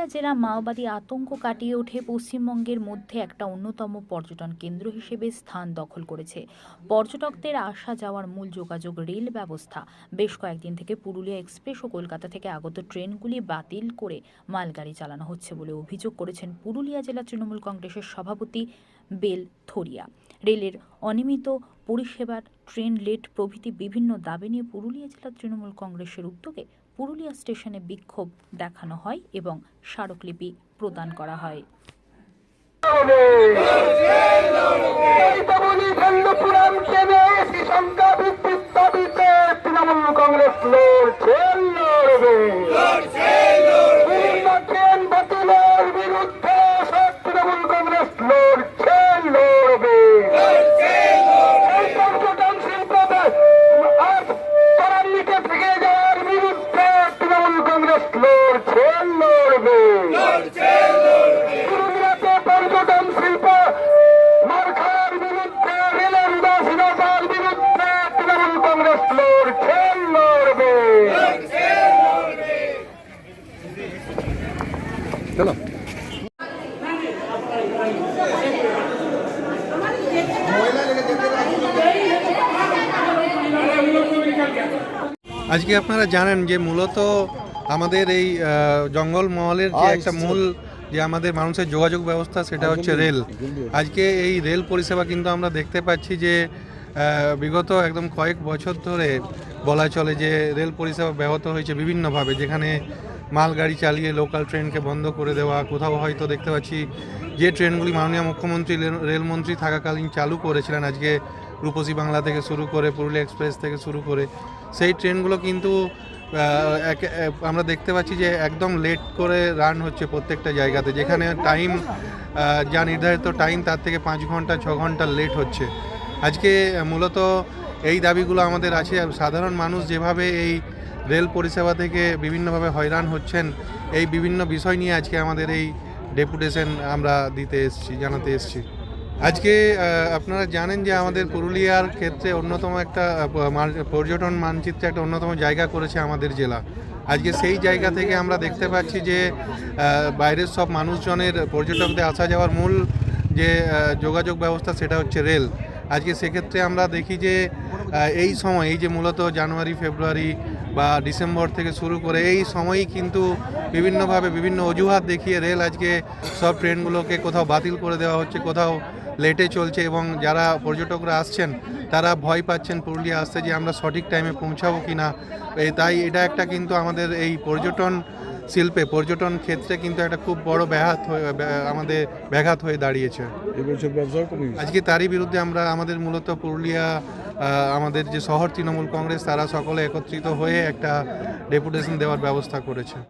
পুরুলিয়া জেলা মাওবাদী আতঙ্ক কাটিয়ে উঠে পশ্চিমবঙ্গের মধ্যে একটা অন্যতম পর্যটন কেন্দ্র হিসেবে স্থান দখল করেছে। পর্যটকদের আসা যাওয়ার মূল যোগাযোগ রেল ব্যবস্থা। বেশ কয়েকদিন থেকে পুরুলিয়া এক্সপ্রেস ও কলকাতা থেকে আগত ট্রেনগুলি বাতিল করে মালগাড়ি চালানো হচ্ছে বলে অভিযোগ করেছেন পুরুলিয়া জেলা তৃণমূল কংগ্রেসের সভাপতি বেল থরিয়া রেলের অনিয়মিত পরিষেবার ট্রেন লেট প্রভৃতি বিভিন্ন দাবি নিয়ে পুরুলিয়া জেলা তৃণমূল কংগ্রেসের উদ্যোগে পুরুলিয়া স্টেশনে বিক্ষোভ দেখানো হয় এবং স্মারকলিপি প্রদান করা হয়। লড়বে। আজকে আপনারা জানেন যে মূলত আমাদের এই জঙ্গল মহলের যে একটা মূল যে আমাদের মানুষের যোগাযোগ ব্যবস্থা সেটা হচ্ছে রেল। আজকে এই রেল পরিষেবা কিন্তু আমরা দেখতে পাচ্ছি যে বিগত একদম কয়েক বছর ধরে বলা চলে যে রেল পরিষেবা ব্যাহত হয়েছে বিভিন্নভাবে, যেখানে মালগাড়ি চালিয়ে লোকাল ট্রেনকে বন্ধ করে দেওয়া, কোথাও হয়তো দেখতে পাচ্ছি যে ট্রেনগুলি মাননীয় মুখ্যমন্ত্রী রেলমন্ত্রী থাকাকালীন চালু করেছিলেন, আজকে রূপসী বাংলা থেকে শুরু করে, পুরুলিয়া এক্সপ্রেস থেকে শুরু করে, সেই ট্রেনগুলো কিন্তু আমরা দেখতে পাচ্ছি যে একদম লেট করে রান হচ্ছে প্রত্যেকটা জায়গাতে, যেখানে টাইম যা নির্ধারিত টাইম তার থেকে পাঁচ ঘণ্টা, ছ ঘণ্টা লেট হচ্ছে। আজকে মূলত এই দাবিগুলো আমাদের আছে সাধারণ মানুষ যেভাবে এই রেল পরিষেবা থেকে বিভিন্নভাবে হয়রান হচ্ছেন, এই বিভিন্ন বিষয় নিয়ে আজকে আমাদের এই ডেপুটেশন আমরা দিতে এসেছি, জানাতে এসেছি। আজকে আপনারা জানেন যে আমাদের পুরুলিয়ার ক্ষেত্রে অন্যতম একটা পর্যটন মানচিত্রে একটা অন্যতম জায়গা করেছে আমাদের জেলা। আজকে সেই জায়গা থেকে আমরা দেখতে পাচ্ছি যে বাইরের সব মানুষজনের পর্যটকদের আসা যাওয়ার মূল যে যোগাযোগ ব্যবস্থা সেটা হচ্ছে রেল। আজকে সেক্ষেত্রে আমরা দেখি যে এই সময়, এই যে মূলত জানুয়ারি, ফেব্রুয়ারি বা ডিসেম্বর থেকে শুরু করে এই সময়ই কিন্তু বিভিন্নভাবে বিভিন্ন অজুহাত দেখিয়ে রেল আজকে সব ট্রেনগুলোকে কোথাও বাতিল করে দেওয়া হচ্ছে, কোথাও লেটে চলছে এবং যারা পর্যটকরা আসছেন, তারা ভয় পাচ্ছেন পুরুলিয়া আসতে যে আমরা সঠিক টাইমে পৌঁছাবো কি না তাই এটা একটা কিন্তু আমাদের এই পর্যটন শিল্পে পর্যটন ক্ষেত্রে কিন্তু একটা খুব বড় ব্যাঘাত হয়ে আমাদের ব্যাঘাত হয়ে দাঁড়িয়েছে। এবছর ব্যবসাও কমে আজকে তারই বিরুদ্ধে আমরা আমাদের মূলত পুরুলিয়া আমাদের যে শহর তৃণমূল কংগ্রেস তারা সকলে একত্রিত হয়ে একটা ডেপুটেশন দেওয়ার ব্যবস্থা করেছে।